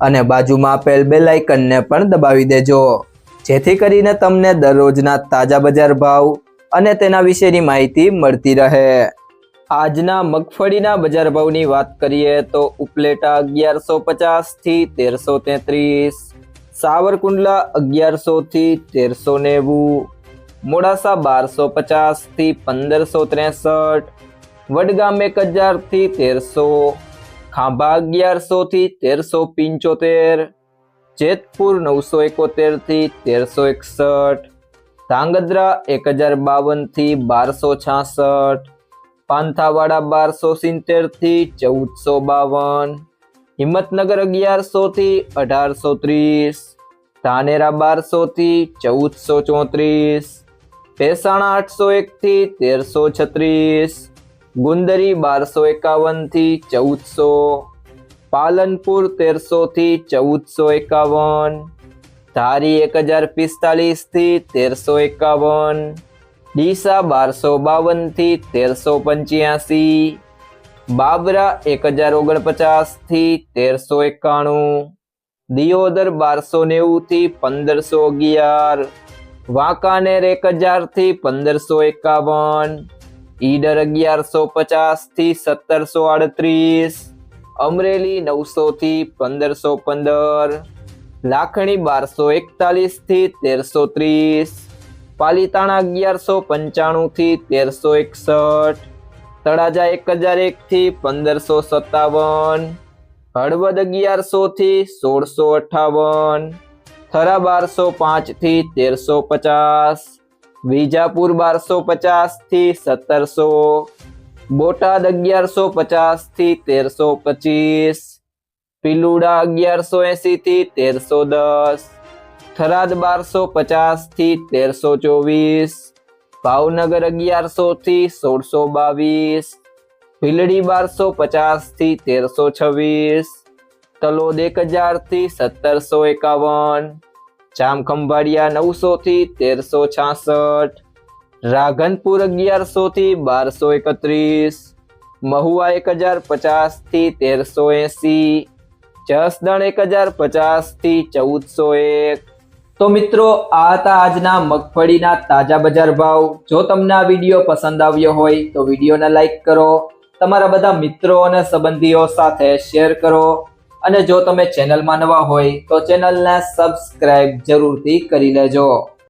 અને બાજુમાં આપેલ બે લાઇકનને પણ દબાવી દેજો. જેથી કરીને તમને દરરોજના તાજા બજાર ભાવ અને તેના વિશેની માહિતી મળતી રહે. આજના મગફળીના બજાર ભાવની વાત કરીએ તો ઉપલેટા અગિયારસો પચાસથી તેરસો તેત્રીસ, સાવરકુંડલા અગિયારસો થી તેરસો નેવું, મોડાસા બારસો પચાસથી પંદરસો ત્રેસઠ, વડગામ એક હજારથી તેરસો ખાંભા અગિયારસો થી તેરસો પંચોતેર, જેતપુર નવસો એકોતેરથી તેરસો એકસઠ, ધાંગધ્રા એક હજાર બાવનથી બારસો છાસઠ, પાંથાવાડા બારસો સિત્તેરથી ચૌદસો બાવન, હિંમતનગર અગિયારસો થી અઢારસો ત્રીસ, ધાનેરા બારસો થી ચૌદસો ચોત્રીસ, ભેસાણા આઠસો એક થી તેરસો છત્રીસ ગુંદરી બારસો એકાવનથી ચૌદસો, પાલનપુર તેરસો થી ચૌદસો એકાવન, ધારી એક હજાર પિસ્તાલીસથી તેરસો એકાવન, ડીસા બારસો બાવનથી તેરસો પંચ્યાસી, બાબરા એક હજાર ઓગણપચાસથી તેરસો એકાણું, દિયોદર બારસો નેવું થી પંદરસો અગિયાર, વાંકાનેર એક હજારથી પંદરસો એકાવન ઈડર અગિયારસો પચાસથી સત્તરસો આડત્રીસ, અમરેલી નવસો થી પંદરસો પંદર, લાખણી બારસો એકતાલીસથી તેરસો ત્રીસ, પાલીતાણા અગિયારસો પંચાણું થી તેરસો એકસઠ, તળાજા એક હજાર એક થી પંદરસો સત્તાવન, હળવદ અગિયારસો થી સોળસો અઠાવન, થરા બારસો પાંચથી તેરસો પચાસ વિજાપુર બારસો પચાસથી સત્તરસો બોટાદ અગિયારસો પચાસથી તેરસો પચીસ પિલુડા અગિયારસો એસી થી તેરસો દસ થરાદ બારસો પચાસથી તેરસો ચોવીસ ભાવનગર અગિયારસો થી સોળસો બાવીસ ભીલડી બારસો પચાસથી તેરસો છવ્વીસ તલોદ એક હજારથી સત્તરસો એકાવન જામખંભાળિયા નવસો થી તેરસો છાસઠ, રાઘનપુર અગિયારસો થી બારસો એકત્રીસ, મહુવા એક હજાર પચાસથી તેરસો એસી, જસદણ એક હજાર પચાસથી ચૌદસો એક. તો મિત્રો, આ હતા આજના મગફળીના તાજા બજાર ભાવ. જો તમને આ વીડિયો પસંદ આવ્યો હોય, તો વિડીયોને લાઈક કરો. તમારા બધા મિત્રો અને સંબંધીઓ સાથે શેર કરો. અને જો તમે ચેનલમાં નવા હોય તો ચેનલને સબસ્ક્રાઇબ જરૂરથી કરી લેજો.